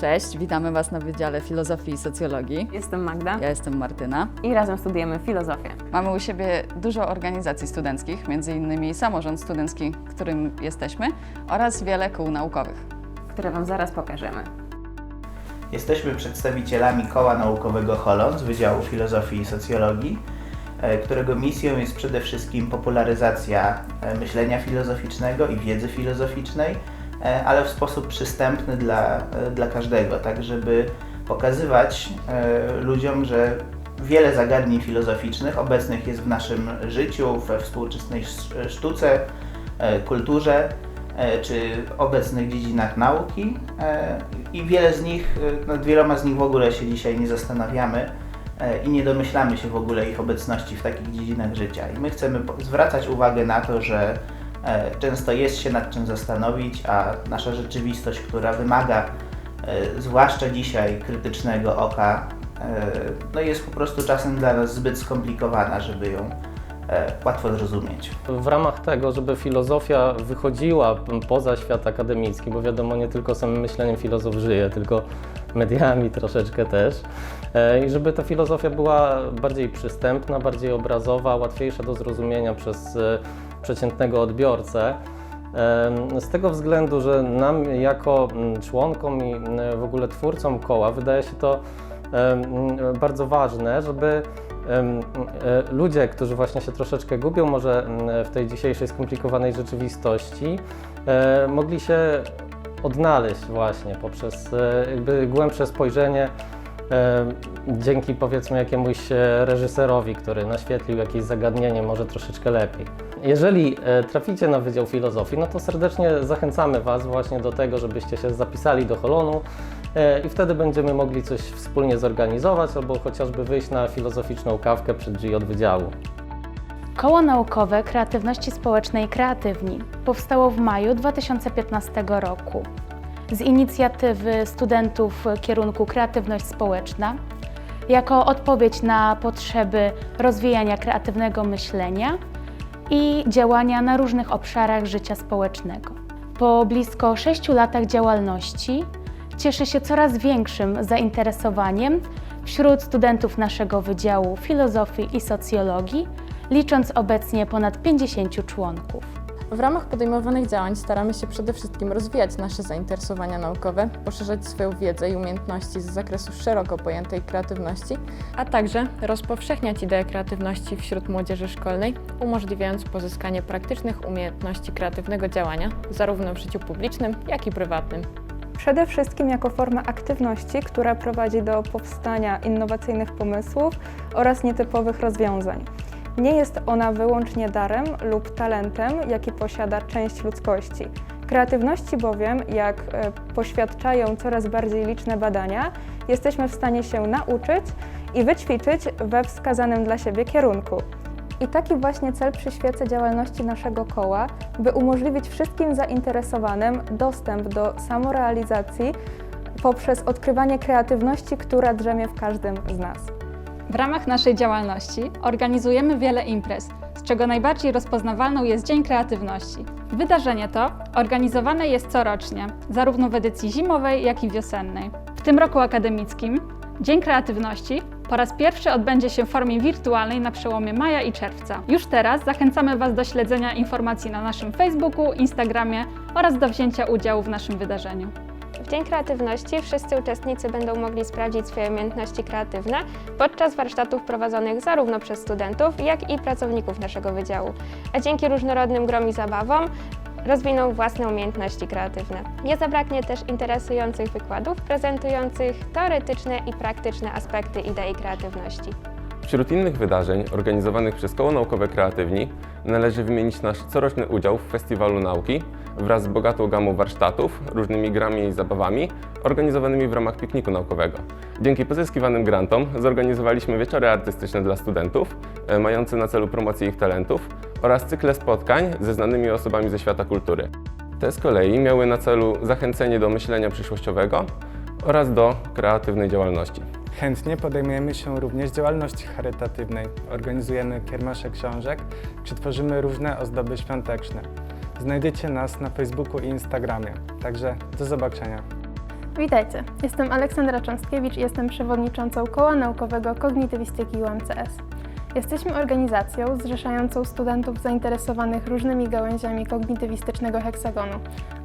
Cześć, witamy Was na Wydziale Filozofii i Socjologii. Jestem Magda Ja jestem Martyna. i razem studujemy filozofię. Mamy u siebie dużo organizacji studenckich, m.in. samorząd studencki, którym jesteśmy, oraz wiele kół naukowych. które Wam zaraz pokażemy. Jesteśmy przedstawicielami Koła Naukowego Holon z Wydziału Filozofii i Socjologii, e, którego misją jest przede wszystkim popularyzacja e, myślenia filozoficznego i wiedzy filozoficznej, ale w sposób przystępny dla, e, dla każdego, tak żeby pokazywać e, ludziom, że wiele zagadnień filozoficznych obecnych jest w naszym życiu, we współczesnej sz- sztuce, e, kulturze e, czy obecnych dziedzinach nauki e, i wiele z nich, e, nad wieloma z nich w ogóle się dzisiaj nie zastanawiamy e, i nie domyślamy się w ogóle ich obecności w takich dziedzinach życia. I my chcemy zwracać uwagę na to, że e, często jest się nad czym zastanowić, a nasza rzeczywistość, która wymaga e, zwłaszcza dzisiaj krytycznego oka, e, no jest po prostu czasem dla nas zbyt skomplikowana, żeby ją e, łatwo zrozumieć. W ramach tego, żeby filozofia wychodziła poza świat akademicki, bo wiadomo, nie tylko samym myśleniem filozof żyje, tylko mediami troszeczkę też. E, I żeby ta filozofia była bardziej przystępna, bardziej obrazowa, łatwiejsza do zrozumienia przez e, przeciętnego odbiorcę. Z tego względu, że nam jako mm, członkom i mm, w ogóle twórcom koła wydaje się to em, bardzo ważne, żeby e, ludzie, którzy właśnie się troszeczkę gubią może mm, w tej dzisiejszej skomplikowanej rzeczywistości, e, mogli się odnaleźć właśnie poprzez e, jakby głębsze spojrzenie dzięki powiedzmy jakiemuś e, reżyserowi, który naświetlił jakieś zagadnienie może troszeczkę lepiej. Jeżeli e, traficie na Wydział Filozofii, no to serdecznie zachęcamy Was właśnie do tego, żebyście się zapisali do Holonu e, i wtedy będziemy mogli coś wspólnie zorganizować albo chociażby wyjść na filozoficzną kawkę przy drzwi od wydziału. Koło naukowe kreatywności społecznej Kreatywni powstało w maju 2015 roku z inicjatywy studentów kierunku Kreatywność Społeczna jako odpowiedź na potrzeby rozwijania kreatywnego myślenia i działania na różnych obszarach życia społecznego. Po blisko 6 latach działalności cieszy się coraz większym zainteresowaniem wśród studentów naszego Wydziału Filozofii i Socjologii, licząc obecnie ponad 50 członków. W ramach podejmowanych działań staramy się przede wszystkim rozwijać nasze zainteresowania naukowe, poszerzać swoją wiedzę i umiejętności z zakresu szeroko pojętej kreatywności, a także rozpowszechniać ideę kreatywności wśród młodzieży szkolnej, umożliwiając pozyskanie praktycznych umiejętności kreatywnego działania, zarówno w życiu publicznym, jak i prywatnym. Przede wszystkim jako forma aktywności, która prowadzi do powstania innowacyjnych pomysłów oraz nietypowych rozwiązań. Nie jest ona wyłącznie darem lub talentem, jaki posiada część ludzkości. Kreatywności bowiem, jak e, poświadczają coraz bardziej liczne badania, jesteśmy w stanie się nauczyć i wyćwiczyć we wskazanym dla siebie kierunku. I taki właśnie cel przyświeca działalności naszego koła, by umożliwić wszystkim zainteresowanym dostęp do samorealizacji poprzez odkrywanie kreatywności, która drzemie w każdym z nas. W ramach naszej działalności organizujemy wiele imprez, z czego najbardziej rozpoznawalną jest Dzień Kreatywności. Wydarzenie to organizowane jest corocznie, zarówno w edycji zimowej, jak i wiosennej. W tym roku akademickim Dzień Kreatywności po raz pierwszy odbędzie się w formie wirtualnej na przełomie maja i czerwca. Już teraz zachęcamy Was do śledzenia informacji na naszym Facebooku, Instagramie oraz do wzięcia udziału w naszym wydarzeniu. W Dzień Kreatywności wszyscy uczestnicy będą mogli sprawdzić swoje umiejętności kreatywne podczas warsztatów prowadzonych zarówno przez studentów, jak i pracowników naszego wydziału, a dzięki różnorodnym grom i zabawom rozwiną własne umiejętności kreatywne. Nie zabraknie też interesujących wykładów prezentujących teoretyczne i praktyczne aspekty idei kreatywności. Wśród innych wydarzeń organizowanych przez Koło Naukowe Kreatywni należy wymienić nasz coroczny udział w Festiwalu Nauki wraz z bogatą gamą warsztatów, różnymi grami i zabawami organizowanymi w ramach pikniku naukowego. Dzięki pozyskiwanym grantom zorganizowaliśmy wieczory artystyczne dla studentów, e, mające na celu promocję ich talentów oraz cykle spotkań ze znanymi osobami ze świata kultury. Te z kolei miały na celu zachęcenie do myślenia przyszłościowego oraz do kreatywnej działalności. Chętnie podejmujemy się również działalności charytatywnej. Organizujemy kiermasze książek, czy tworzymy różne ozdoby świąteczne. Znajdziecie nas na Facebooku i Instagramie. Także do zobaczenia. Witajcie, jestem Aleksandra Cząstkiewicz i jestem przewodniczącą Koła Naukowego Kognitywistyki UMCS. Jesteśmy organizacją zrzeszającą studentów zainteresowanych różnymi gałęziami kognitywistycznego heksagonu,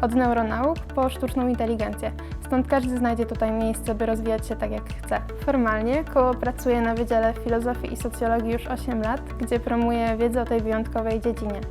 od neuronauk po sztuczną inteligencję, stąd każdy znajdzie tutaj miejsce, by rozwijać się tak jak chce. Formalnie koło pracuje na Wydziale Filozofii i Socjologii już 8 lat, gdzie promuje wiedzę o tej wyjątkowej dziedzinie.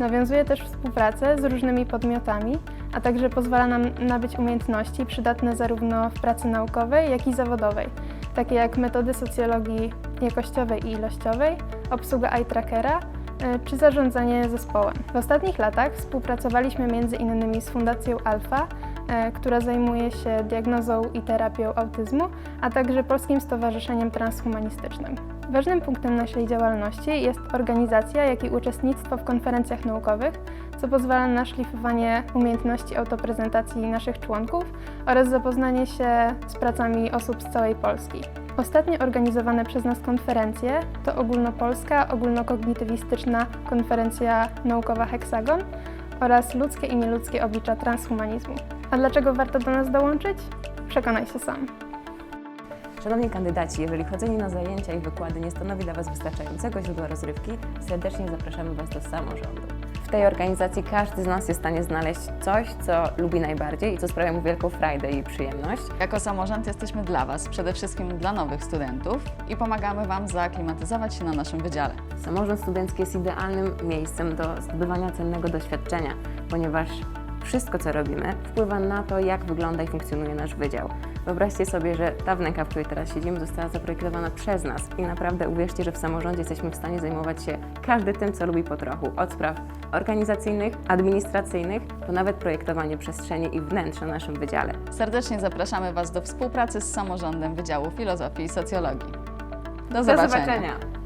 Nawiązuje też współpracę z różnymi podmiotami, a także pozwala nam nabyć umiejętności przydatne zarówno w pracy naukowej, jak i zawodowej, takie jak metody socjologii jakościowej i ilościowej, obsługa eye trackera e, czy zarządzanie zespołem. W ostatnich latach współpracowaliśmy m.in. z Fundacją Alfa, e, która zajmuje się diagnozą i terapią autyzmu, a także Polskim Stowarzyszeniem Transhumanistycznym. Ważnym punktem naszej działalności jest organizacja, jak i uczestnictwo w konferencjach naukowych, co pozwala na szlifowanie umiejętności autoprezentacji naszych członków oraz zapoznanie się z pracami osób z całej Polski. Ostatnio organizowane przez nas konferencje to ogólnopolska, ogólnokognitywistyczna konferencja naukowa Heksagon oraz ludzkie i nieludzkie oblicza transhumanizmu. A dlaczego warto do nas dołączyć? Przekonaj się sam. Szanowni kandydaci, jeżeli chodzenie na zajęcia i wykłady nie stanowi dla Was wystarczającego źródła rozrywki, serdecznie zapraszamy Was do samorządu. W tej organizacji każdy z nas jest w stanie znaleźć coś, co lubi najbardziej i co sprawia mu wielką frajdę i przyjemność. Jako samorząd jesteśmy dla Was, przede wszystkim dla nowych studentów i pomagamy Wam zaaklimatyzować się na naszym wydziale. Samorząd studencki jest idealnym miejscem do zdobywania cennego doświadczenia, ponieważ wszystko, co robimy, wpływa na to, jak wygląda i funkcjonuje nasz wydział. Wyobraźcie sobie, że ta wnęka, w której teraz siedzimy, została zaprojektowana przez nas i naprawdę uwierzcie, że w samorządzie jesteśmy w stanie zajmować się każdy tym, co lubi po trochu. Od spraw organizacyjnych, administracyjnych, po nawet projektowanie przestrzeni i wnętrz na naszym wydziale. Serdecznie zapraszamy Was do współpracy z samorządem Wydziału Filozofii i Socjologii. Do Do zobaczenia. zobaczenia.